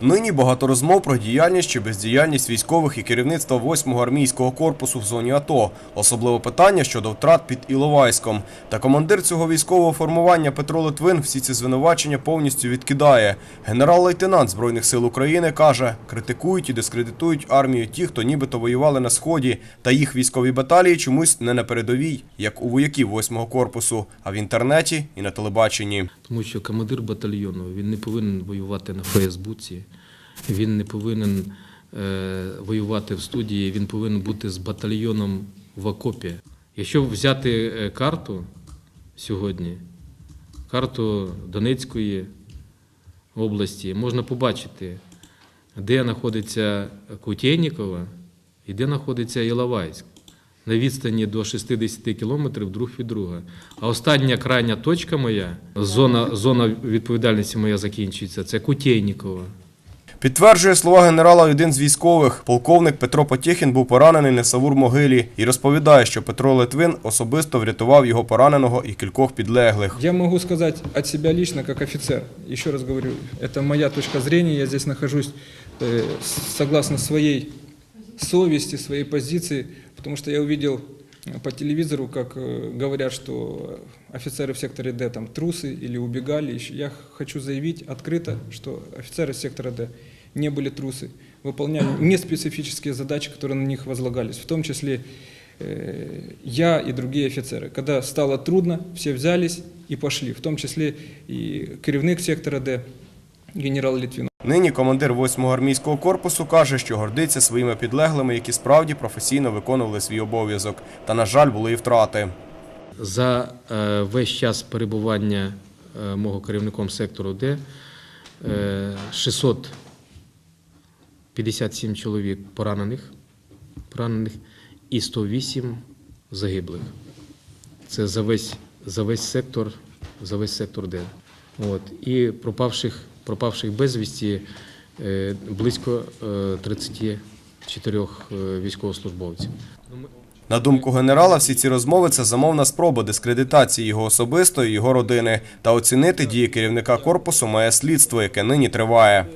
Нині багато розмов про діяльність чи бездіяльність військових і керівництва 8-го армійського корпусу в зоні АТО. Особливо питання щодо втрат під Іловайськом. Та командир цього військового формування Петро Литвин всі ці звинувачення повністю відкидає. Генерал-лейтенант Збройних сил України каже, критикують і дискредитують армію ті, хто нібито воювали на сході, та їх військові баталії чомусь не на передовій, як у вояків 8-го корпусу, а в інтернеті і на телебаченні. Тому що командир батальйону він не повинен воювати на Фейсбуці, він не повинен е, воювати в студії, він повинен бути з батальйоном в окопі. Якщо взяти е, карту сьогодні, карту Донецької області, можна побачити, де знаходиться Кутєйнікова і де знаходиться Іловайськ. На відстані до 60 кілометрів друг від друга. А остання крайня точка моя, зона, зона відповідальності моя закінчується, це Кутєйнікова. Підтверджує слова генерала один з військових. Полковник Петро Потєхін був поранений на Савур-могилі і розповідає, що Петро Литвин особисто врятував його пораненого і кількох підлеглих. Я могу сказать от себя лично, как офицер. Еще раз говорю, это моя точка зрения. Я здесь нахожусь э, с- согласно своей совести, своей позиции, потому что я увидел э, по телевизору, как э, говорят, что офицеры в секторе Д там трусы или убегали. Я хочу заявить открыто, что офицеры сектора Д не были трусы, выполняли неспецифические задачи, которые на них возлагались, в том числе э, я и другие офицеры. Когда стало трудно, все взялись и пошли, в том числе и керівник сектора Д, генерал Литвинов. Нині командир 8-го армійського корпусу каже, що гордиться своїми підлеглими, які справді професійно виконували свій обов'язок. Та, на жаль, були і втрати. За е, весь час перебування е, мого керівником сектору Д е, 657 чоловік поранених, поранених і 108 загиблих. Це за весь, за весь сектор, за весь сектор Д. От. І пропавших, пропавших безвісті е, близько е, 34 е, військовослужбовців. На думку генерала, всі ці розмови це замовна спроба дискредитації його особисто і його родини. Та оцінити дії керівника корпусу має слідство, яке нині триває.